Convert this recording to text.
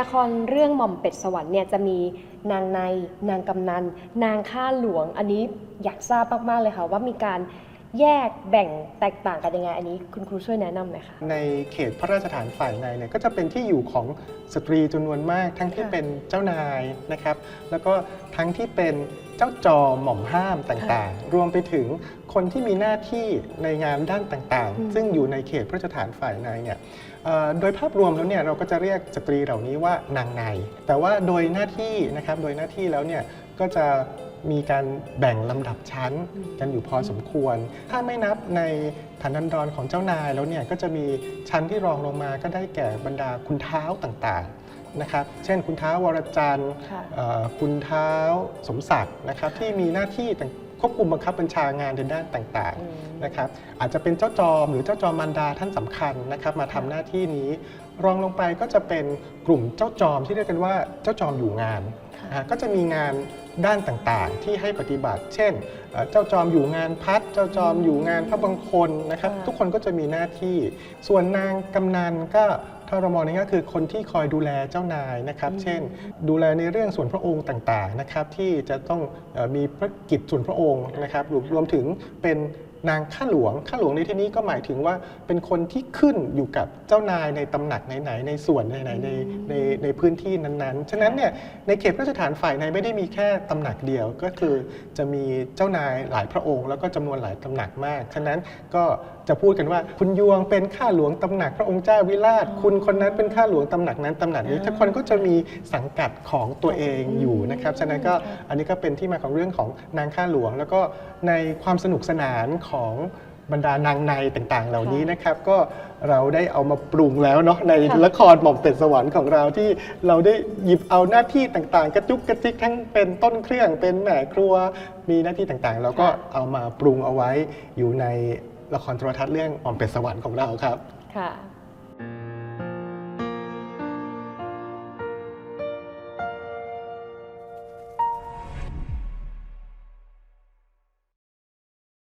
ละครเรื่องหม่อมเป็ดสวรรค์เนี่ยจะมีนางในนางกำนัน นางข้าหลวง อันนี้อยากทราบมากๆเลยค่ะว่ามีการ แยกแบ่งแตกต่างกันยังไง อันนี้คุณครูช่วยแนะนำหน่อยค่ะ ในเขตพระราชฐานฝ่ายในเนี่ยก็จะเป็นที่อยู่ของสตรีจำนวนมาก ทั้งที่ค่ะเป็นเจ้านายนะครับ แล้วก็ทั้งที่เป็นเจ้าจอมหม่อมห้ามต่างๆ รวมไปถึงคนที่มีหน้าที่ในงานด้านต่างอืม ๆ ซึ่งอยู่ในเขตพระราชฐานฝ่ายในเนี่ยเอ่อโดยภาพรวมแล้วเนี่ยเราก็จะเรียกสตรีเหล่านี้ว่านางในแต่ว่าโดยหน้าที่นะครับโดยหน้าที่แล้วเนี่ยก็จะ มีการแบ่งลำดับชั้นอืมกันอยู่พอสมควร ถ้าไม่นับในฐานันดรของเจ้านายแล้วเนี่ยก็จะมีชั้นที่รองลงมาก็ได้แก่บรรดาคุณเท้าต่างๆนะครับ เช่นคุณเท้าวรจันทร์ค่ะ เอ่อคุณเท้าสมศักดิ์นะครับที่มีหน้าที่ต่าง ควบคุมบังคับบัญชางานในด้านต่างอืมๆนะครับอาจจะเป็นเจ้าจอมหรือเจ้าจอมมารดาท่านสำคัญนะครับมาทำหน้าที่นี้ รองลงไปก็จะเป็นกลุ่มเจ้าจอมที่เรียกกันว่าเจ้าจอมอยู่งานค่ะนะฮะก็จะมีงานด้านต่างๆ ที่ให้ปฏิบัติ เช่นเอ่อเจ้าจอมอยู่งานพัด เจ้าจอมอยู่งานพระบังคลนะครับค่ะทุกคนก็จะมีหน้าที่ ส่วนนางกำนันก็ ถ้าเรามองในก็คือคนที่คอยดูแลเจ้านายนะครับ เช่น ดูแลในเรื่องส่วนพระองค์ต่างๆนะครับที่จะต้องเอ่อมีพระกิจส่วนพระองค์นะครับรวมรวมถึงเป็น นางข้าหลวงข้าหลวงในที่นี้ก็หมายถึงว่าเป็นคนที่ขึ้นอยู่กับเจ้านายในตำหนักไหนๆในส่วนไหนๆในในในพื้นที่นั้นๆ ฉะนั้นเนี่ยในเขตพระราชฐานฝ่ายในไม่ได้มีแค่ตำหนักเดียวก็คือจะมีเจ้านายหลายพระองค์ แล้วก็จำนวนหลายตำหนักมาก ฉะนั้นก็จะพูดกันว่าคุณยวงเป็นข้าหลวงตำหนักพระองค์เจ้าวิราช คุณคนนั้นเป็นข้าหลวงตำหนักนั้นตำหนักนี้อ่าทุกคนก็จะมีสังกัดของตัวเองอยู่นะครับฉะนั้นก็ค่ะอันนี้ก็เป็นที่มาของเรื่องของนางข้าหลวง แล้วก็ในความสนุกสนานของบรรดานางในต่างๆ เหล่านี้นะครับ ก็เราได้เอามาปรุงแล้วเนาะในค่ะละครหม่อมเป็ดสวรรค์ของเราที่เราได้หยิบเอาหน้าที่ต่างๆ กระจุกกระจิกทั้งเป็นต้นเครื่องเป็นแหม่ครัวมีหน้าที่ต่างๆ เราก็เอามาปรุงเอาไว้อยู่ในละครโทรทัศน์เรื่องหม่อมเป็ดสวรรค์ของเราครับค่ะ